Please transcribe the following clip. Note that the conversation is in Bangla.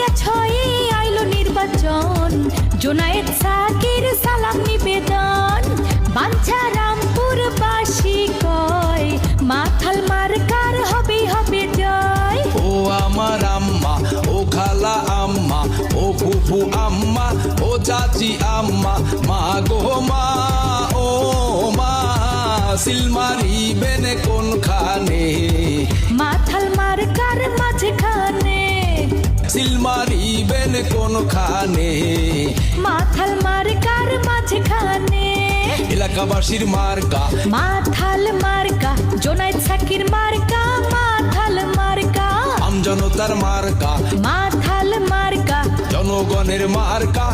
দিয়া ছয়ে আইল নির্বাচন। জোনায়েদ সাকির সালাম নিবেদন। বাঞ্ছা রামপুর বাসী কয়, মাথাল মার্কার হবে হবে জয়। ও আমার আম্মা, ও খালা আম্মা, ও ফুফু আম্মা, ও চাচি আম্মা, মা গো মা, ও মা সিলমারি বেনে কোন সিলমারি বেনে কোনখানে? মাথাল মার্কার মাঝখানে। এলাকাবাসীর মার্কা মাথাল মার্কা জোনাইদ সাকির মার্কা মাথাল মার্কা আমজনতার মার্কা মাথাল মার্কা জনগণের মার্কা